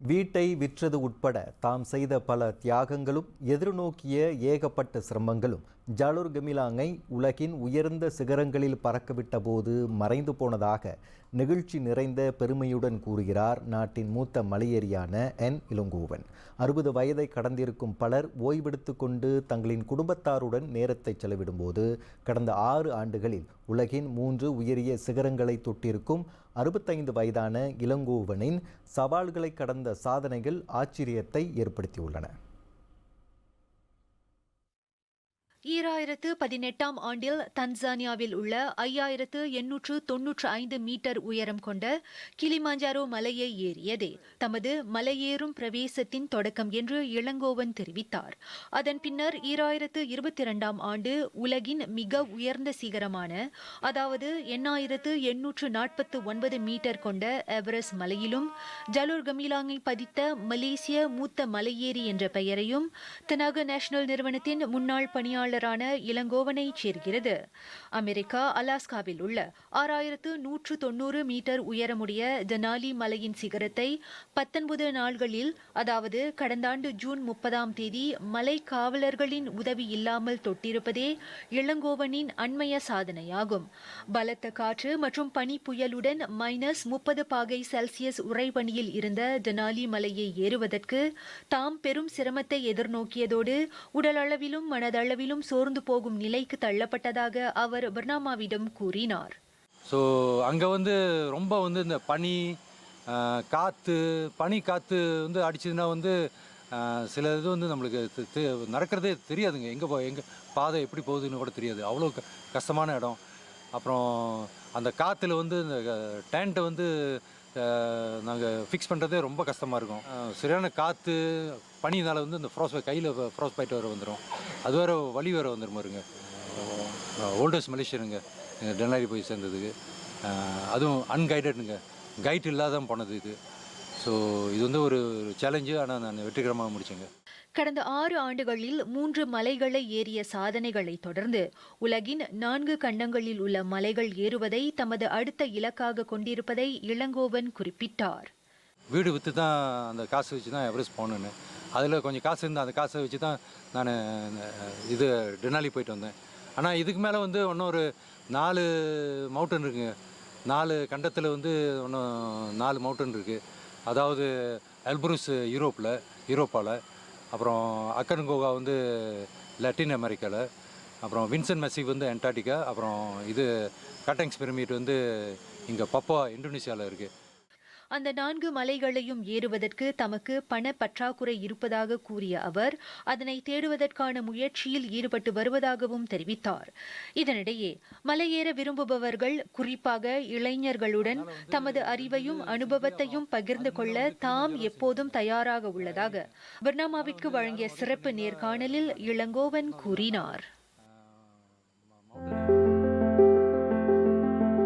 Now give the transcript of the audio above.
வீட்டை விற்றது உட்பட தாம் செய்த பல தியாகங்களும் எதிர்நோக்கிய ஏகப்பட்ட சிரமங்களும் ஜாலூர் கமிலாங்கை உலகின் உயர்ந்த சிகரங்களில் பறக்கவிட்ட போது மறைந்து போனதாக நெகிழ்ச்சி நிறைந்த பெருமையுடன் கூறுகிறார் நாட்டின் மூத்த மலையேறியான என். இளங்கோவன். அறுபது வயதை கடந்திருக்கும் பலர் ஓய்வெடுத்து கொண்டு தங்களின் குடும்பத்தாருடன் நேரத்தை செலவிடும்போது கடந்த ஆறு ஆண்டுகளில் உலகின் மூன்று உயரிய சிகரங்களை தொட்டிருக்கும் அறுபத்தைந்து வயதான இளங்கோவனின் சவால்களை கடந்த சாதனைகள் ஆச்சரியத்தை ஏற்படுத்தியுள்ளன. ஈராயிரத்து பதினெட்டாம் ஆண்டில் தன்சானியாவில் உள்ள ஐயாயிரத்து எண்ணூற்று தொன்னூற்று ஐந்து மீட்டர் உயரம் கொண்ட கிளிமாஞ்சாரோ மலையை ஏறியதே தமது மலையேறும் பிரவேசத்தின் தொடக்கம் என்று இளங்கோவன் தெரிவித்தார். அதன் பின்னர் ஈராயிரத்து இருபத்தி இரண்டாம் ஆண்டு உலகின் மிக உயர்ந்த சிகரமான அதாவது எண்ணாயிரத்து எண்ணூற்று நாற்பத்து ஒன்பது மீட்டர் கொண்ட எவரெஸ்ட் மலையிலும் ஜலூர் கமிலாங்கை பதித்த மலேசிய மூத்த மலையேறி என்ற பெயரையும் தனாக நேஷனல் நிறுவனத்தின் முன்னாள் பணியாளர் பணியாளரான இளங்கோவனை சேர்கிறது. அமெரிக்கா அலாஸ்காவில் உள்ள ஆறாயிரத்து நூற்று தொன்னூறு மீட்டர் உயரமுடைய ஜனாலி மலையின் சிகரத்தை பத்தொன்பது நாள்களில் அதாவது கடந்த ஆண்டு ஜூன் முப்பதாம் தேதி மலை காவலர்களின் உதவி இல்லாமல் தொட்டிருப்பதே இளங்கோவனின் அண்மைய சாதனையாகும். பலத்த காற்று மற்றும் பனி புயலுடன் மைனஸ் முப்பது பாகை செல்சியஸ் உறைபனியில் இருந்த ஜனாலி மலையை ஏறுவதற்கு தாம் பெரும் சிரமத்தை எதிர்நோக்கியதோடு உடலளவிலும் மனதளவிலும் சோர்ந்து போகும் நிலைக்கு தள்ளப்பட்டதாக அவர் பர்னாமாவிடம் கூறினார். ஸோ அங்கே வந்து ரொம்ப வந்து இந்த பனி காற்று பனி காற்று வந்து அடிச்சதுன்னா வந்து சில இது வந்து நம்மளுக்கு நடக்கிறதே தெரியாதுங்க. எங்கே போ எங்கே பாதை எப்படி போகுதுன்னு கூட தெரியாது. அவ்வளோ க கஷ்டமான இடம். அப்புறம் அந்த காற்றுல வந்து இந்த டேண்ட்டை வந்து நாங்கள் ஃபிக்ஸ் பண்ணுறதே ரொம்ப கஷ்டமாக இருக்கும். சரியான காற்று பனினால் வந்து இந்த ஃப்ரோஸ் கையில் ஃப்ரோஸ் பைட் வேறு வந்துடும் அது வேறு வழி வேறு வந்துடும் பாருங்க. ஓல்டர்ஸ் மலேசியனுங்க டென்னாரி போய் சேர்ந்ததுக்கு. அதுவும் அன்கைடடுங்க கைட் இல்லாத போனது இது. ஸோ இது வந்து ஒரு சேலஞ்சு ஆனால் நான் வெற்றிகரமாக முடிச்சேங்க. கடந்த ஆறு ஆண்டுகளில் மூன்று மலைகளை ஏறிய சாதனைகளை தொடர்ந்து உலகின் நான்கு கண்டங்களில் உள்ள மலைகள் ஏறுவதை தமது அடுத்த இலக்காக கொண்டிருப்பதை இளங்கோவன் குறிப்பிட்டார். வீடு விற்று தான் அந்த காசு வச்சு தான் எவரெஸ்ட் போகணுன்னு அதில் கொஞ்சம் காசு இருந்தால் அந்த காசை வச்சு தான் நான் இது டெனாலி போயிட்டு வந்தேன். ஆனால் இதுக்கு மேலே வந்து இன்னும் ஒரு நாலு மவுண்டன் இருக்குங்க. நாலு கண்டத்தில் வந்து இன்னும் நாலு மவுண்டன் இருக்குது அதாவது எல்புருஸ் யூரோப்பில் யூரோப்பாவில் அப்புறம் அக்கனுகோகா வந்து லட்டின் அமெரிக்காவில் அப்புறம் வின்சன் மெசிவ் வந்து அண்டார்டிகா அப்புறம் இது கட்டங்ஸ் பிரமிட் வந்து இங்கே பப்பா இந்தோனேஷியாவில் இருக்குது அந்த நான்கு மலைகளையும் ஏறுவதற்கு தமக்கு பண பற்றாக்குறை இருப்பதாக கூறிய அவர் அதனை தேடுவதற்கான முயற்சியில் ஈடுபட்டு வருவதாகவும் தெரிவித்தார். இதனிடையே மலையேற விரும்புபவர்கள் குறிப்பாக இளைஞர்களுடன் தமது அறிவையும் அனுபவத்தையும் பகிர்ந்து கொள்ள தாம் எப்போதும் தயாராக உள்ளதாக பர்னாமாவிற்கு வழங்கிய சிறப்பு நேர்காணலில் இளங்கோவன் கூறினார்.